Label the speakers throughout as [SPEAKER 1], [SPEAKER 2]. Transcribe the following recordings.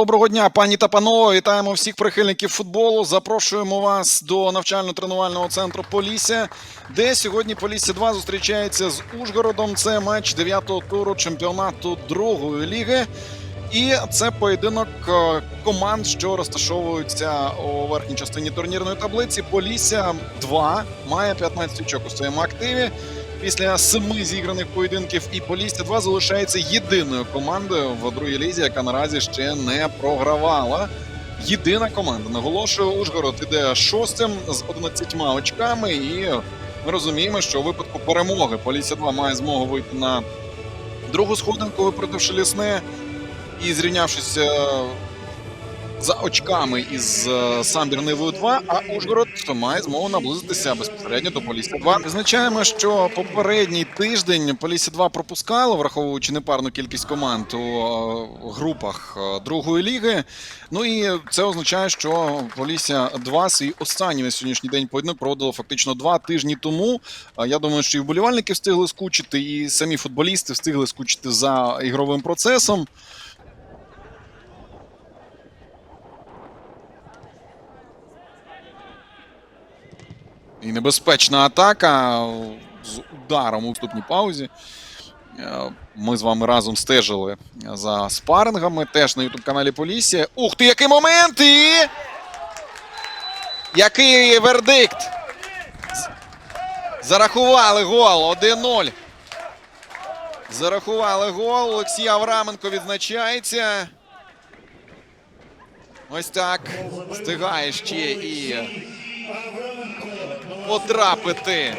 [SPEAKER 1] Доброго дня, пані та панове. Вітаємо всіх прихильників футболу. Запрошуємо вас до навчально-тренувального центру Полісся, де сьогодні Полісся 2 зустрічається з Ужгородом. Це матч 9-го туру чемпіонату другої ліги. І це поєдинок е, команд, що розташовуються у верхній частині турнірної таблиці. Полісся 2 має 15 очок у своєму активі. Після семи зіграних поєдинків і Полісся 2 залишається єдиною командою в другій лізі, яка наразі ще не програвала. Єдина команда. Наголошую, Ужгород іде шостим з 11 очками, і ми розуміємо, що у випадку перемоги Полісся 2 має змогу вийти на другу сходинку, випротивши лісне і зрівнявшись е, за очками із е, Самбір 2, а Ужгород має змогу наблизитися безпосередньо до Полісся 2. Визначаємо, що попередній тиждень Полісся 2 пропускало, враховуючи непарну кількість команд у е, групах е, другої ліги. Ну і це означає, що Полісся 2 свій останній на сьогоднішній день поєдинок проводило фактично два тижні тому. Я думаю, що і вболівальники встигли скучити, і самі футболісти встигли скучити за ігровим процесом. І небезпечна атака з ударом у вступній паузі. Е, Ми з вами разом стежили за спарингами теж на ютуб каналі Полісся. Ух ти, який момент! І... Який вердикт? Зарахували гол 1-0. Зарахували гол. Олексій Авраменко відзначається. Ось так. Встигає ще і потрапити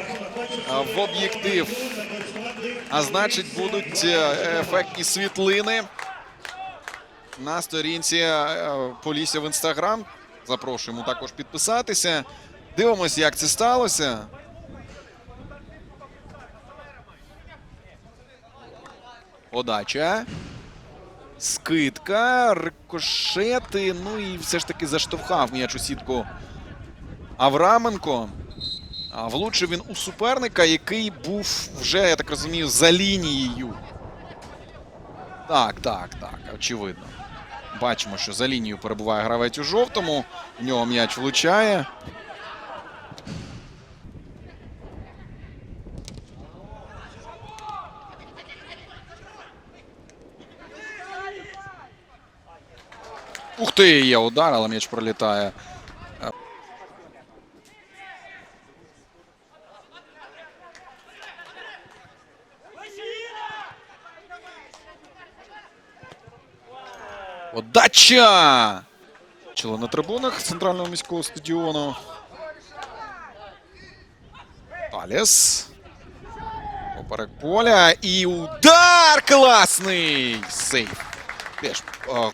[SPEAKER 1] в об'єктив. А значить, будуть е, ефектні світлини на сторінці е, Полісся в інстаграм. Запрошуємо також підписатися. Дивимося, як це сталося. Подача. Скидка, рикошети. Ну і все ж таки заштовхав м'яч у сітку Авраменко. Влучив він у суперника, який був вже, я так розумію, за лінією. Так, так, так, очевидно. Бачимо, що за лінією перебуває гравець у жовтому. В нього м'яч влучає. Ух ти, є удар, але м'яч пролітає. Подача! Чили на трибунах центрального міського стадіону. Аліс. Поперек поля. І удар класний! Сейф. Теж. а,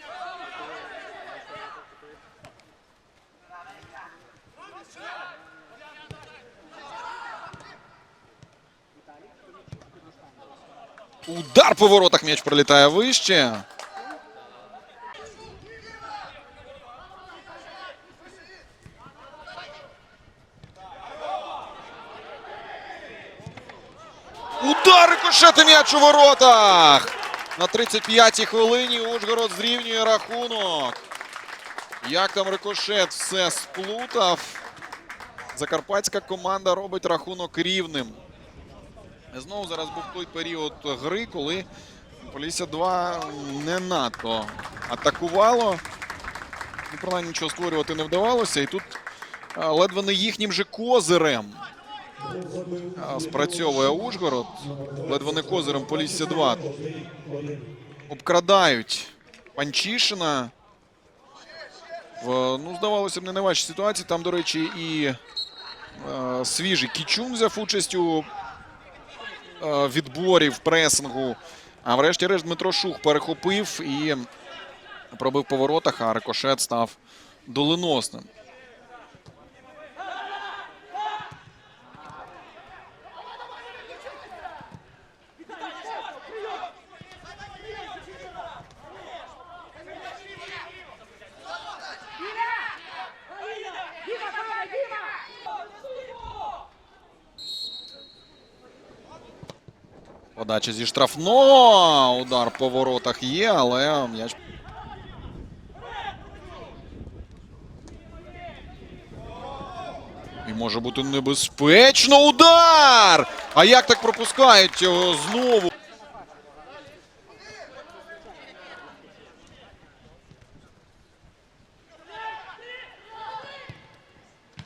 [SPEAKER 1] Удар по воротах м'яч пролітає вище. Удар рикошети м'яч у воротах. На 35-й хвилині Ужгород зрівнює рахунок. Як там рикошет все сплутав. Закарпатська команда робить рахунок рівним. Знову зараз був той період гри, коли Полісся 2 не надто атакувало. Ну, принаймні нічого створювати не вдавалося. І тут ледве не їхнім же козирем спрацьовує Ужгород. Ледве не козирем Полісся 2. Обкрадають Панчишина. В, ну, здавалося б, не найважчій ситуації. Там, до речі, і е, свіжий Кічун взяв участь у е, відборів пресингу. А врешті-решт Дмитро Шух перехопив і пробив по воротах, а рикошет став доленосним. Подача зі штрафного. Удар по воротах є, але м'яч. І може бути небезпечно. Удар! А як так пропускають його знову?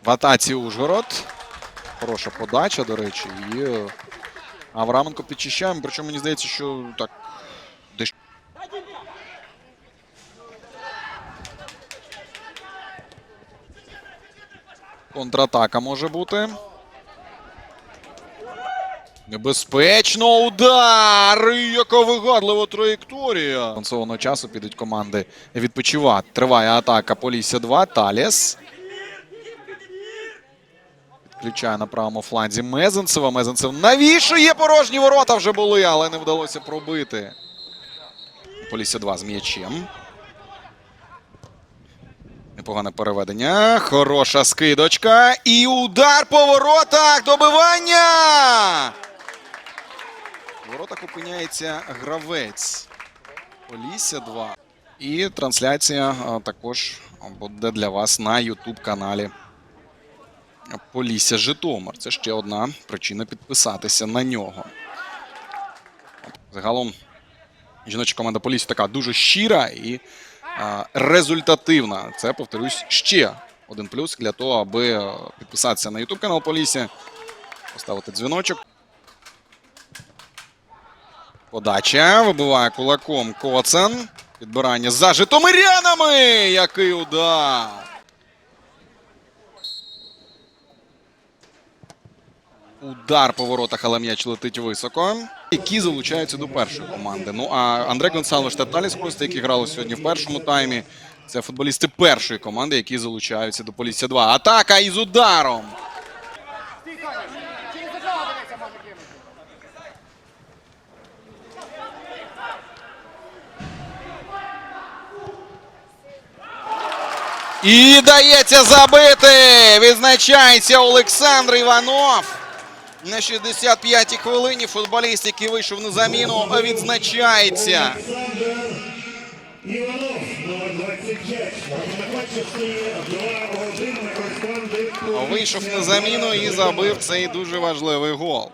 [SPEAKER 1] В атаці Ужгород. Хороша подача, до речі, і. Авраменко підчищаємо. Причому мені здається, що так. Контратака може бути. Небезпечно удар! Яка вигадлива траєкторія. Авансованого часу підуть команди відпочивати. Триває атака Полісся 2. Таліс. Підключає на правому фланзі Мезенцева. Мезенцев навішує порожні ворота вже були, але не вдалося пробити. Полісся 2 з м'ячем. Непогане переведення. Хороша скидочка. І удар по воротах. Добивання. В воротах опиняється гравець. Полісся 2. І трансляція також буде для вас на YouTube каналі. Полісся Житомир. Це ще одна причина підписатися на нього. Загалом жіноча команда Полісся така дуже щира і а, результативна. Це, повторюсь, ще один плюс для того, аби підписатися на YouTube канал Полісся, поставити дзвіночок. Подача. Вибиває кулаком Коцен. Підбирання за житомирянами. Який удар! Удар по воротах, але м'яч летить високо. Які залучаються до першої команди. Ну а Андре Гонсалвеш та Таліс Кости, які грали сьогодні в першому таймі. Це футболісти першої команди, які залучаються до Полісся 2. Атака із ударом. І дається забити. Відзначається Олександр Іванов. На 65-й хвилині футболіст, який вийшов на заміну, відзначається.
[SPEAKER 2] Іванов, номер 25. Знаходиться стоїть 2-1 на кореспондент.
[SPEAKER 1] Вийшов на заміну і забив цей дуже важливий гол.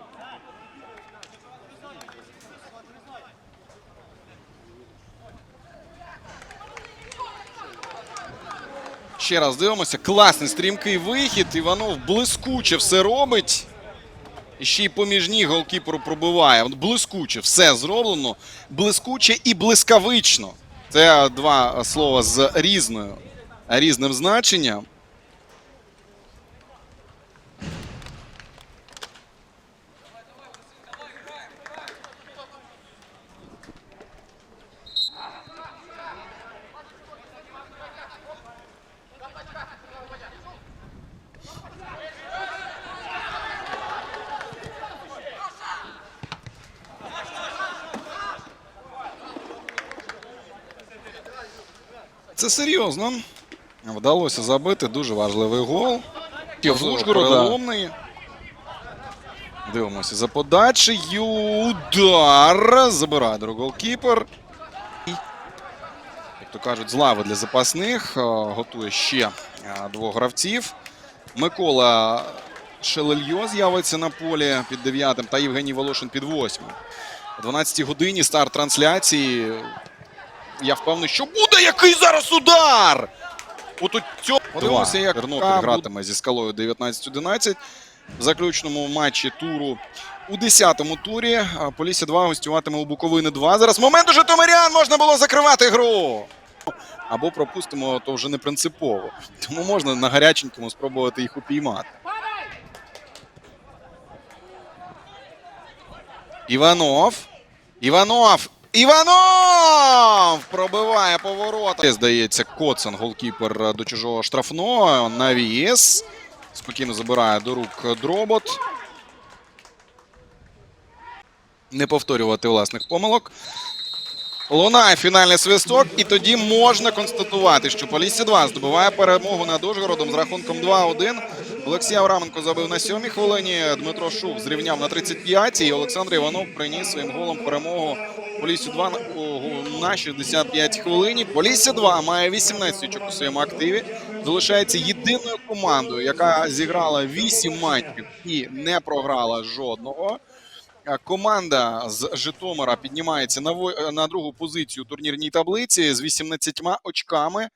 [SPEAKER 1] Ще раз дивимося. Класний стрімкий вихід. Іванов блискуче все робить. Ще й поміж ніг голкіперу пробиває. Блискуче все зроблено. Блискуче і блискавично. Це два слова з різною, різним значенням. Це серйозно. Вдалося забити дуже важливий гол. Переломний. Дивимося за подачею. Удар. Забирає другий голкіпер. Як то кажуть, з лави для запасних. е, Готує ще е, двох гравців. Микола Шелельйо з'явиться на полі під дев'ятим та Євгеній Волошин під восьмим. О 12 годині старт трансляції. Я впевнений, що буде який зараз удар! От у цьому подивимося, як Тернопіль гратиме зі скалою 19-11 в заключному матчі туру. У 10-му турі Полісся 2 гостюватиме у Буковини 2. Зараз момент у Житомирян можна було закривати гру. Або пропустимо, то вже не принципово. Тому можна на гаряченькому спробувати їх упіймати. Іванов. Іванов. Іванов! Пробиває поворота. Здається, Коцен, голкіпер е, до чужого штрафного. Навіс. Спокійно забирає до рук дробот. Не повторювати власних помилок. Лунає фінальний свисток, і тоді можна констатувати, що Полісся 2 здобуває перемогу над Ужгородом з рахунком 2-1. Олексій Авраменко забив на 7-й хвилині. Дмитро Шук зрівняв на 35-й. І Олександр Іванов приніс своїм голом перемогу Поліссю 2 на- о, на 65 хвилині. Полісся 2 має 18 очок у своєму активі. Залишається єдиною командою, яка зіграла 8 матчів і не програла жодного. Е, Команда з Житомира піднімається на другу позицію у турнірній таблиці з 18 очками.